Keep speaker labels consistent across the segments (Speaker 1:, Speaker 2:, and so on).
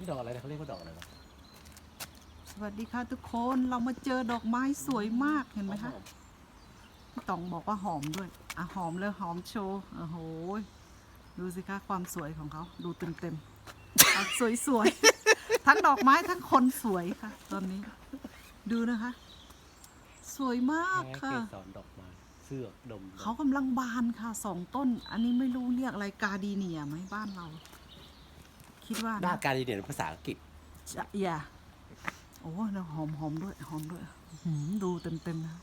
Speaker 1: นี่ดอกอะไรนะเขาเรียกว่าดอกอะไรวะ
Speaker 2: สวัสดีค่ะทุกคนเรามาเจอดอกไม้สวยมากเห็นไหมคะพี่ต๋องบอกว่าหอมด้วยอะหอมเลยหอมโชว์โอ้โหดูสิคะความสวยของเขาดูเต็มเต็มๆเอาสวยๆทั้งดอกไม้ทั้งคนสวยค่ะ ตอนนี้ ดูนะคะ สวยมาก
Speaker 1: แค่
Speaker 2: ค่ะ
Speaker 1: เกสรดอกไม้เสือกดม
Speaker 2: เขากำลังบานค่ะสองต้น อันนี้ไม่รู้เรียกอะไรกาดีเนียไหมบ้านเรา คิดว่า
Speaker 1: หน้า
Speaker 2: นะ
Speaker 1: การดีเด่นภาษาอังกฤษ
Speaker 2: จะอย่าโอ้แล้วหอมหอมด้วยหอมด้วยหืมดูเต็มเต็มๆนะ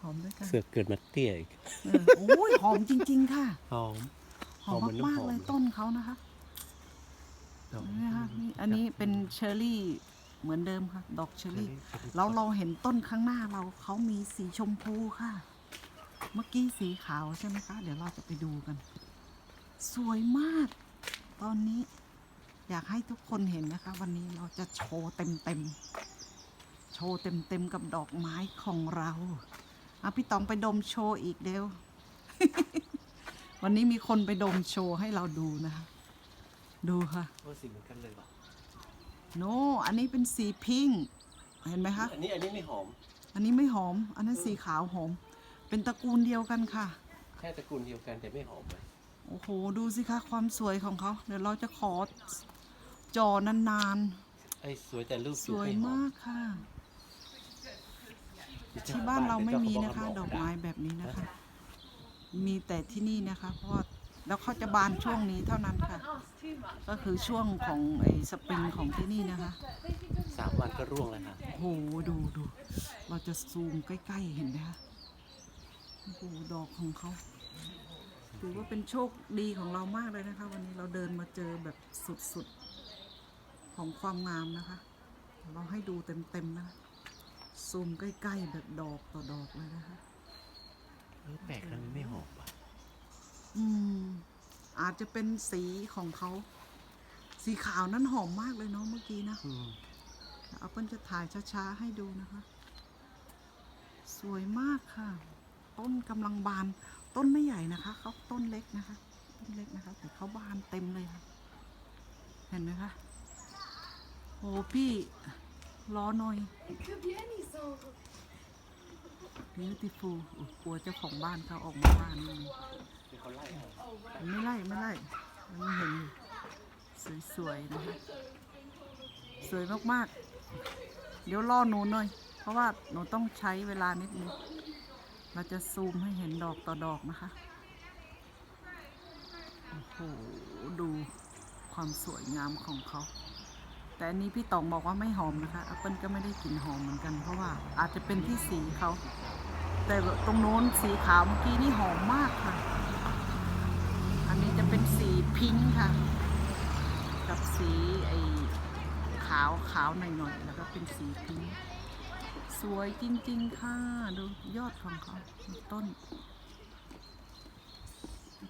Speaker 2: หอมด้วยกัน
Speaker 1: เสือกเกิดมาเตี้ยอีก
Speaker 2: เออโอ้ยหอมจริง ๆ ค่ะ
Speaker 1: หอม
Speaker 2: หอม
Speaker 1: หอมเหมือนน้ำ
Speaker 2: มาก
Speaker 1: หอม
Speaker 2: ๆเลยต้นเขานะคะ
Speaker 1: ดอก
Speaker 2: เห็นไหมคะนี่อันนี้เป็นเชอร์รี่เหมือนเดิมค่ะ ดอกเชอร์รี่ แล้วเราเห็นต้นข้างหน้าเราเขามีสีชมพูค่ะ เมื่อกี้สีขาวใช่ไหมคะ เดี๋ยวเราจะไปดูกัน สวยมาก ตอนนี้อยากให้ทุกคนเห็นนะคะ วันนี้เราจะโชว์เต็มเต็มๆโชว์เต็มเต็มๆกับดอกไม้ของเราอะพี่ตองไปดมโชว์อีกเร็ว วันนี้มีคนไปดมโชว์ให้เราดูนะคะ ดูค่ะ
Speaker 1: ว่าสีเหมือนกันเลยว่ะ
Speaker 2: โนอันนี้เป็นสีพิงค์เห็นไหมคะ
Speaker 1: อันนี้อันนี้ไม่หอม
Speaker 2: อันนี้ไม่หอม อันนั้นสีขาวหอม เป็นตระกูลเดียวกันค่ะ
Speaker 1: แค่ตระกูลเดียวกันแต่ไม่หอมเลย
Speaker 2: โอ้โห ดูสิคะความสวยของเขา เดี๋ยวเราจะขอจอนาน
Speaker 1: ไอ้สวยแต่รูป
Speaker 2: ๆ สวยมากค่ะ ที่บ้านเราไม่มีนะคะ ดอกไม้แบบนี้นะคะ มีแต่ที่นี่นะคะ เพราะว่าแล้วเขาจะบานช่วงนี้เท่านั้นค่ะ ก็คือช่วงของไอ้สปริงของที่นี่นะคะ
Speaker 1: สามวันก็ร่วงแล้วค่ะ
Speaker 2: โอ้โห ดูดู เราจะซูมใกล้ ๆ เห็นไหมคะ โอ้โห ดอกของเขา ถือว่าเป็นโชคดีของเรามากเลยนะคะ วันนี้เราเดินมาเจอแบบสุดๆ ของความงามนะคะ เราให้ดูเต็มๆนะคะซูมใกล้ๆแบบดอกต่อดอกเลยนะคะ
Speaker 1: เออแปลกนะมันไม่หอมว่ะ
Speaker 2: อืม อาจจะเป็นสีของเขา สีขาวนั้นหอมมากเลยเนาะเมื่อกี้นะ
Speaker 1: อืม
Speaker 2: เอาเปิ้ลจะถ่ายช้าๆให้ดูนะคะ สวยมากค่ะ ต้นกำลังบาน ต้นไม่ใหญ่นะคะเขาต้นเล็กนะคะ ต้นเล็กนะคะ แต่เขาบานเต็มเลยค่ะ เห็นไหมคะโอ้พี่รอหน่อย beautiful กลัวเจ้าของบ้านเขาออกมาบ้านนี่
Speaker 1: ที่ไล่
Speaker 2: ไม่ไล่ไม่ไล่มันเห็นสวยๆนะคะสวยมากๆ เดี๋ยวรอหนูหน่อย เพราะว่าหนูต้องใช้เวลานิดนึง เราจะซูมให้เห็นดอกต่อดอกนะคะ โอ้โห ดูความสวยงามของเขา แต่อันนี้พี่ตองบอกว่าไม่หอมนะคะแอปเปิลก็ไม่ได้กลิ่นหอมเหมือนกัน เพราะว่าอาจจะเป็นที่สีเขา แต่ตรงโน้นสีขาวเมื่อกี้นี่หอมมากค่ะ อันนี้จะเป็นสีพิงค์ค่ะ กับสีไอ้ขาวขาวหน่อยๆ แล้วก็เป็นสีพิงค์ สวยจริง ๆ ค่ะ ดูยอดของเขาดูต้น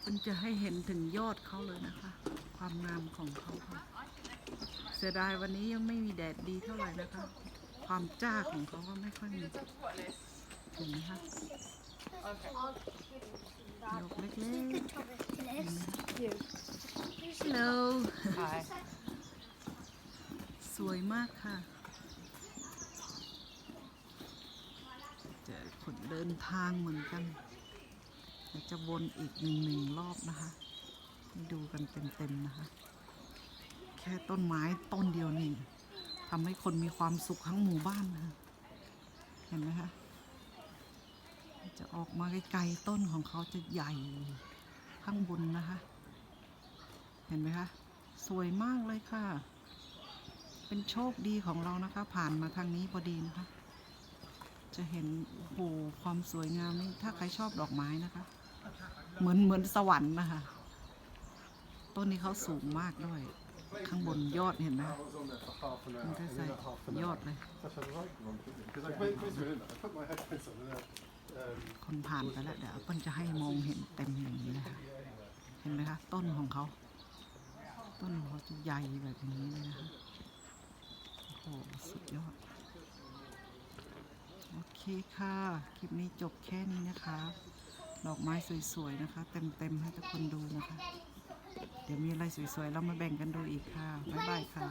Speaker 2: มันจะให้เห็นถึงยอดเขาเลยนะคะ ความงามของเขาค่ะเสียดายวันนี้ยังไม่มีแดดดีเท่าไหร่นะคะ ความจ้าของเขาก็ไม่ค่อยมีเห็นไหมคะดอกเล็กๆฮัลโหลสวยมากค่ะ เจอคนเดินทางเหมือนกันเดี๋ยวจะวนอีกหนึ่งหนึ่งรอบนะคะให้ดูกันเต็มๆนะคะ แค่ต้นไม้ต้นเดียวนี่ทำให้คนมีความสุขทั้งหมู่บ้านนะคะเห็นไหมคะจะออกมาไกลๆต้นของเขาจะใหญ่ข้างบนนะคะ เห็นไหมคะ สวยมากเลยค่ะ เป็นโชคดีของเรานะคะ ผ่านมาทางนี้พอดีนะคะ จะเห็นโอ้โหความสวยงามนี่ถ้าใครชอบดอกไม้นะคะ เหมือนเหมือนสวรรค์นะคะต้นนี้เขาสูงมากด้วย ข้างบนยอดเห็นไหมมันจะใส่ยอดเลย คนผ่านไปแล้วเดี๋ยวเปิ้ลจะให้มองเห็นเต็มอย่างนี้นะคะเห็นไหมคะ ต้นของเขา ต้นของเขาจะใหญ่แบบนี้เลยนะคะโอ้โหสุดยอด โอเคค่ะ คลิปนี้จบแค่นี้นะคะ ดอกไม้สวยๆนะคะ เต็มๆให้ทุกคนดูนะคะ เดี๋ยวมีอะไรสวยๆเรามาแบ่งกันดูอีกค่ะ บ๊ายบายค่ะ